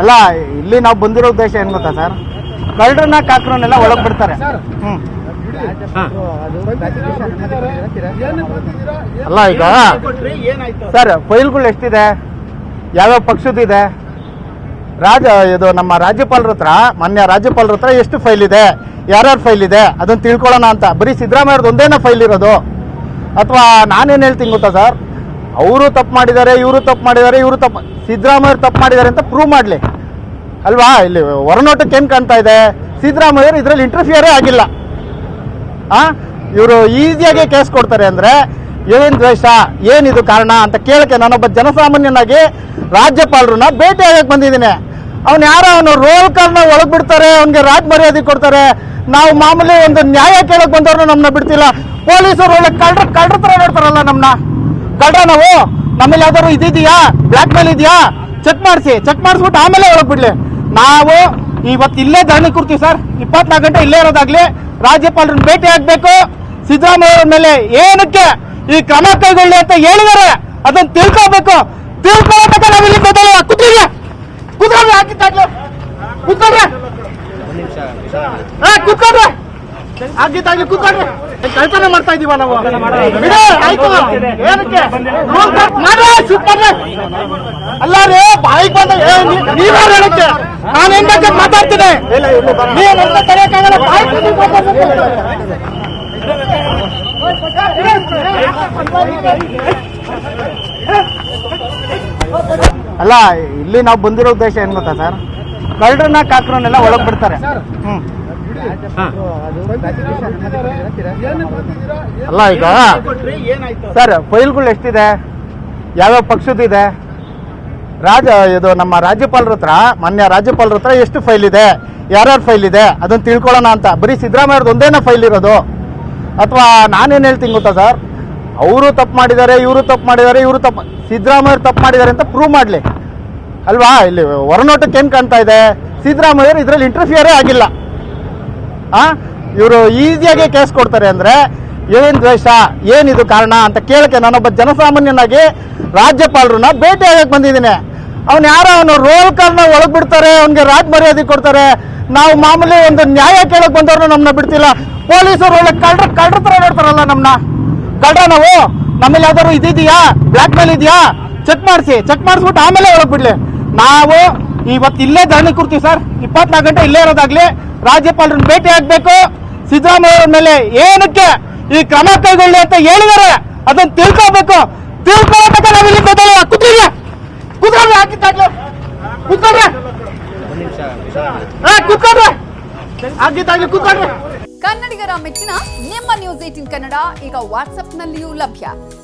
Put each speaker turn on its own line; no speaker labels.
ಅಲ್ಲ ಇಲ್ಲಿ ನಾವು ಬಂದಿರೋ ಉದ್ದೇಶ ಏನ್ ಗೊತ್ತಾ ಸರ್? ಕಳ್ಳರನ್ನ ಕಾಕ್ರನ್ನೆಲ್ಲ ಒಳಗ್ ಬಿಡ್ತಾರೆ. ಹ್ಮ್. ಅಲ್ಲ ಈಗ ಸರ್ ಫೈಲ್ಗಳು ಎಷ್ಟಿದೆ? ಯಾವ್ಯಾವ ಪಕ್ಷದಿದೆ ರಾಜ ಇದು ನಮ್ಮ ರಾಜ್ಯಪಾಲರ ಹತ್ರ ಮಾನ್ಯ ರಾಜ್ಯಪಾಲರ ಹತ್ರ ಎಷ್ಟು ಫೈಲ್ ಇದೆ? ಯಾರ್ಯಾರ ಫೈಲ್ ಇದೆ? ಅದನ್ನ ತಿಳ್ಕೊಳ್ಳೋಣ ಅಂತ. ಬರೀ ಸಿದ್ದರಾಮಯ್ಯವ್ರದ್ದು ಒಂದೇನ ಫೈಲ್ ಇರೋದು. ಅಥವಾ ನಾನೇನು ಹೇಳ್ತೀನಿ ಗೊತ್ತಾ ಸರ್? ಅವರು ತಪ್ಪು ಮಾಡಿದ್ದಾರೆ ಇವರು ತಪ್ಪು ಮಾಡಿದ್ದಾರೆ ಇವರು ತಪ್ಪು ಸಿದ್ದರಾಮಯ್ಯವ್ರು ತಪ್ಪು ಮಾಡಿದ್ದಾರೆ ಅಂತ ಪ್ರೂವ್ ಮಾಡಲಿ. ಅಲ್ವಾ? ಇಲ್ಲಿ ಹೊರನೋಟಕ್ಕೆ ಏನು ಕಾಣ್ತಾ ಇದೆ? ಸಿದ್ದರಾಮಯ್ಯರು ಇದರಲ್ಲಿ ಇಂಟರ್ಫಿಯರೇ ಆಗಿಲ್ಲ. ಆ? ಇವರು ಈಸಿಯಾಗಿ ಕೇಸ್ ಕೊಡ್ತಾರೆ ಅಂದರೆ, ಏನ್ ದ್ವೇಷ, ಏನಿದು ಕಾರಣ ಅಂತ ಕೇಳಕ್ಕೆ ನಾನೊಬ್ಬ ಜನಸಾಮಾನ್ಯನಾಗಿ ರಾಜ್ಯಪಾಲರನ್ನ ಭೇಟಿ ಆಗಕ್ಕೆ ಬಂದಿದ್ದೀನಿ. ಅವ್ನು ಯಾರೋ ಅವನು ರೋಲ್ ಕಾರ್ನ ಒಳಗೆ ಬಿಡ್ತಾರೆ, ಅವ್ನಿಗೆ ರಾಜ್ ಮರ್ಯಾದೆ ಕೊಡ್ತಾರೆ. ನಾವು ಮಾಮೂಲಿ ಒಂದು ನ್ಯಾಯ ಕೇಳಕ್ ಬಂದವ್ರನ್ನ ನಮ್ಮನ್ನ ಬಿಡ್ತಿಲ್ಲ. ಪೊಲೀಸರು ಒಳ್ಳೆ ಕಳ್ರ ಕಳ್ರ ತರ ನೋಡ್ತಾರಲ್ಲ ನಮ್ಮನ್ನ ಕಳ್ರ ನಾವು ನಮ್ಮಲ್ಲಿ ಯಾವ್ದಾದ್ರು ಇದಿದೆಯಾ ಬ್ಲಾಕ್ ಮೇಲ್ ಇದೆಯಾ? ಚೆಕ್ ಮಾಡಿಸಿ ಚೆಕ್ ಮಾಡಿಸ್ಬಿಟ್ಟು ಆಮೇಲೆ ಹೊರಗೆ ಬಿಡ್ಲಿ. ನಾವು ಇವತ್ತು ಇಲ್ಲೇ ಧರಣಿ ಕೊಡ್ತೀವಿ ಸರ್. ಇಪ್ಪತ್ನಾಲ್ಕು ಗಂಟೆ ಇಲ್ಲೇ ಇರೋದಾಗ್ಲಿ ರಾಜ್ಯಪಾಲರನ್ನ ಭೇಟಿ ಆಗ್ಬೇಕು. ಸಿದ್ದರಾಮಯ್ಯ ಅವ್ರ ಮೇಲೆ ಏನಕ್ಕೆ ಈ ಕ್ರಮ ಕೈಗೊಳ್ಳಿ ಅಂತ ಹೇಳಿದಾರೆ ಅದನ್ನ ತಿಳ್ಕೋಬೇಕು. ತಿಳ್ಕೊಳ್ಬೇಕು ನಾವು ಇಲ್ಲಿ ಕೂತ್ರಿ ಕೂತ್ಕೊಳ್ರಿ ಹಾಕಿದ್ದಾಗ್ಲಿ. ಕೂತ್ಕೊಂಡ್ರೆ ಹಾ ಕೂತ್ಕೊಳ್ರಿ ಆಗಿದ್ದಾಗ್ಲಿ ಕೂತ್ಕೊಳ್ರಿ ಕಲ್ಪನೆ ಮಾಡ್ತಾ ಇದೀವ ನಾವು. ಆಯ್ತು. ಏನಕ್ಕೆ? ಮಾಡ್ರಿ ಮಾಡ್ರಿ. ಅಲ್ಲ ರೀ ಬಾಯಿಗೆ ಬಂದ ನೀವ್ಯಾರು ಹೇಳಕ್ಕೆ? ನಾನು ಹೆಂಗ ಬೇಕಾದ್ರೆ ಮಾತಾಡ್ತೀನಿ? ನೀವು ನನ್ನ ತಡೆಯಕ್ಕಾಗಲ್ಲ ಬಾಯಿಗೆ ಬಂದಿದ್ದು ಅಲ್ಲ ಇಲ್ಲಿ ನಾವು ಬಂದಿರೋ ಉದ್ದೇಶ ಏನ್ ಗೊತ್ತಾ ಸರ್? ಕಳ್ಳರನ್ನ ಕಾಕ್ರನ್ನೆಲ್ಲ ಒಳಗ್ ಬಿಡ್ತಾರೆ. ಹ್ಮ್. ಅಲ್ಲ ಈಗ ಸರ್ ಫೈಲ್ಗಳು ಎಷ್ಟಿದೆ? ಯಾವ್ಯಾವ ಪಕ್ಷದಿದೆ ರಾಜ ಇದು ನಮ್ಮ ರಾಜ್ಯಪಾಲರ ಹತ್ರ ಮಾನ್ಯ ರಾಜ್ಯಪಾಲರ ಹತ್ರ ಎಷ್ಟು ಫೈಲ್ ಇದೆ? ಯಾರ್ಯಾರ ಫೈಲ್ ಇದೆ? ಅದನ್ನ ತಿಳ್ಕೊಳ್ಳೋಣ ಅಂತ. ಬರೀ ಸಿದ್ದರಾಮಯ್ಯವ್ರದ್ದು ಒಂದೇನ ಫೈಲ್ ಇರೋದು. ಅಥವಾ ನಾನೇನು ಹೇಳ್ತೀನಿ ಗೊತ್ತಾ ಸರ್? ಅವರು ತಪ್ಪು ಮಾಡಿದ್ದಾರೆ ಇವರು ತಪ್ಪು ಮಾಡಿದ್ದಾರೆ ಇವರು ತಪ್ಪು ಸಿದ್ದರಾಮಯ್ಯವ್ರು ತಪ್ಪು ಮಾಡಿದ್ದಾರೆ ಅಂತ ಪ್ರೂವ್ ಮಾಡಲಿ. ಅಲ್ವಾ? ಇಲ್ಲಿ ಹೊರನೋಟಕ್ಕೆ ಏನು ಕಾಣ್ತಾ ಇದೆ? ಸಿದ್ದರಾಮಯ್ಯರು ಇದರಲ್ಲಿ ಇಂಟರ್ಫಿಯರೇ ಆಗಿಲ್ಲ. ಆ? ಇವರು ಈಸಿಯಾಗಿ ಕೇಸ್ ಕೊಡ್ತಾರೆ ಅಂದ್ರೆ, ಏನ್ ದ್ವೇಷ ಏನಿದು ಕಾರಣ ಅಂತ ಕೇಳಕ್ಕೆ ನಾನೊಬ್ಬ ಜನಸಾಮಾನ್ಯನಾಗಿ ರಾಜ್ಯಪಾಲರನ್ನ ಭೇಟಿ ಆಗಕ್ಕೆ ಬಂದಿದ್ದೀನಿ. ಅವ್ನು ಯಾರೋ ಅವನು ರೋಲ್ ಕಾರ್ನ ಒಳಗೆ ಬಿಡ್ತಾರೆ, ಅವ್ನಿಗೆ ರಾಜ್ ಮರ್ಯಾದೆ ಕೊಡ್ತಾರೆ. ನಾವು ಮಾಮೂಲಿ ಒಂದು ನ್ಯಾಯ ಕೇಳಕ್ ಬಂದವ್ರನ್ನ ನಮ್ಮನ್ನ ಬಿಡ್ತಿಲ್ಲ. ಪೊಲೀಸರು ಒಳ್ಳೆ ಕಳ್ರ ಕಳ್ರ ತರ ನೋಡ್ತಾರಲ್ಲ ನಮ್ಮನ್ನ ಕಳ್ರ ನಾವು. ನಮ್ಮಲ್ಲಿ ಯಾವ್ದಾದ್ರು ಇದಿದೆಯಾ? ಬ್ಲಾಕ್ ಮೇಲ್ ಇದೆಯಾ? ಚೆಕ್ ಮಾಡಿಸಿ ಚೆಕ್ ಮಾಡಿಸ್ಬಿಟ್ಟು ಆಮೇಲೆ ಒಳಗೆ ಬಿಡ್ಲಿ. ನಾವು ಇವತ್ತು ಇಲ್ಲೇ ಧರಣಿ ಕೊಡ್ತೀವಿ ಸರ್. ಇಪ್ಪತ್ನಾಲ್ಕು ಗಂಟೆ ಇಲ್ಲೇ ಇರೋದಾಗ್ಲಿ ರಾಜ್ಯಪಾಲರನ್ನ ಭೇಟಿ ಆಗ್ಬೇಕು. ಸಿದ್ದರಾಮಯ್ಯ ಮೇಲೆ ಏನಕ್ಕೆ ಈ ಕ್ರಮ ಕೈಗೊಳ್ಳಿ ಅಂತ ಹೇಳಿದಾರೆ ಅದನ್ನ ತಿಳ್ಕೋಬೇಕು. ತಿಳ್ಕೊಳ್ಬೇಕು ನಾವು ಇಲ್ಲಿ ಗೊತ್ತಲ್ಲ ಕೂತ್ಕೊಳ್ಳಿ. ಕೂತ್ಕೊಳ್ರಿ ಹಾಕಿದ್ದಾಗ್ಲಿ ಕೂತ್ಕೊಳ್ರಿ ಹಾ ಕೂತ್ಕೊಳ್ರಿ ಆಗಿದ್ದಾಗ್ಲಿ ಕೂತ್ಕೊಳ್ರಿ
ಕನ್ನಡಿಗರ ಮೆಚ್ಚಿನ ನಿಮ್ಮ ನ್ಯೂಸ್ ಏಟಿನ್ ಕನ್ನಡ ಈಗ ವಾಟ್ಸ್ಆಪ್ನಲ್ಲಿಯೂ ಲಭ್ಯ.